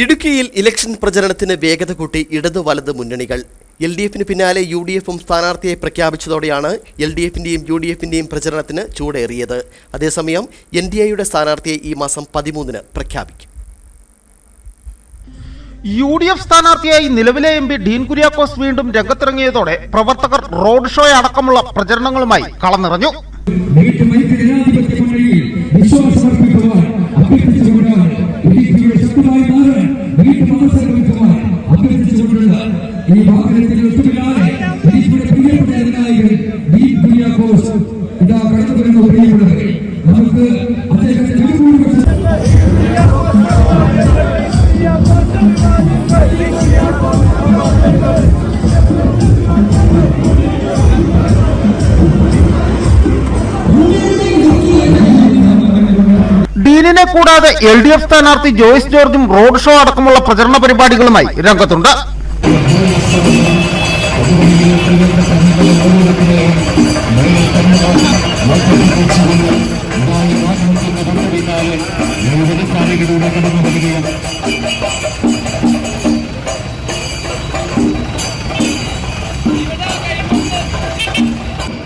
ഇടുക്കിയിൽ ഇലക്ഷൻ പ്രചരണത്തിന് വേഗത കൂട്ടി ഇടതു വലത് മുന്നണികൾ. എൽ ഡി എഫിന് പിന്നാലെ യു ഡി എഫും സ്ഥാനാർത്ഥിയെ പ്രഖ്യാപിച്ചതോടെയാണ് എൽ ഡി എഫിന്റെയും യു ഡി എഫിന്റെയും പ്രചരണത്തിന് ചൂടേറിയത്. അതേസമയം എൻ ഡി എയുടെ സ്ഥാനാർത്ഥിയെ ഈ മാസം പതിമൂന്നിന് പ്രഖ്യാപിക്കും. യു ഡി എഫ് സ്ഥാനാർത്ഥിയായി നിലവിലെ എം പി ഡീൻ കുര്യാക്കോസ് വീണ്ടും രംഗത്തിറങ്ങിയതോടെ പ്രവർത്തകർ റോഡ് ഷോ അടക്കമുള്ള പ്രചരണങ്ങളുമായി കളനിറഞ്ഞു വീട്ടുമത്സരമിക്കുവാൻ അഭ്യർത്ഥിച്ചുകൊണ്ടുള്ള ഈ വാഹനത്തിൽ ഒത്തുപില്ലാതെ ഡീനിനെ കൂടാതെ എൽ ഡി എഫ് സ്ഥാനാർത്ഥി ജോയ്സ് ജോർജും റോഡ് ഷോ അടക്കമുള്ള പ്രചരണ പരിപാടികളുമായി രംഗത്തുണ്ട്.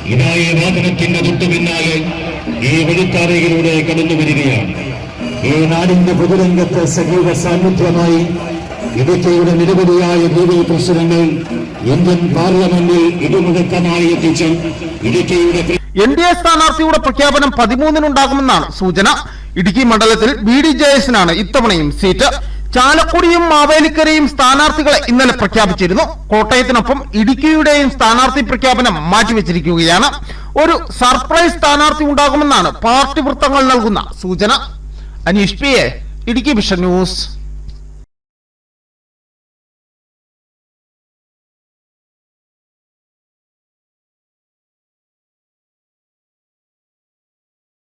ഇതായ വാഹനത്തിന്റെ തൊട്ടു പിന്നാലെ ഈ വഴിത്താരയിലൂടെ കടന്നു വരികയാണ്. ഈ നാടിന്റെ പൊതുരംഗത്ത് സജീവ സാന്നിധ്യമായി ഇടുക്കിയുടെ നിരവധിയായ ഭൂമി പ്രശ്നങ്ങൾ ഇന്ത്യൻ പാർലമെന്റിൽ ഇടിമുഴക്കമായി എത്തിച്ച. ഇടുക്കിയുടെ എൻ ഡി എ സ്ഥാനാർത്ഥിയുടെ പ്രഖ്യാപനം പതിമൂന്നിനുണ്ടാകുമെന്നാണ് സൂചന. ഇടുക്കി മണ്ഡലത്തിൽ ബി ഡി ജെ എസിനാണ് ഇത്തവണയും സീറ്റ്. ചാലക്കുടിയും മാവേലിക്കരയും സ്ഥാനാർത്ഥികളെ ഇന്നലെ പ്രഖ്യാപിച്ചിരുന്നു. കോട്ടയത്തിനൊപ്പം ഇടുക്കിയുടെയും സ്ഥാനാർത്ഥി പ്രഖ്യാപനം മാറ്റിവെച്ചിരിക്കുകയാണ്. ഒരു സർപ്രൈസ് സ്ഥാനാർത്ഥി ഉണ്ടാകുമെന്നാണ് പാർട്ടി വൃത്തങ്ങൾ നൽകുന്ന സൂചന. Aneesh P A Idukki vision news.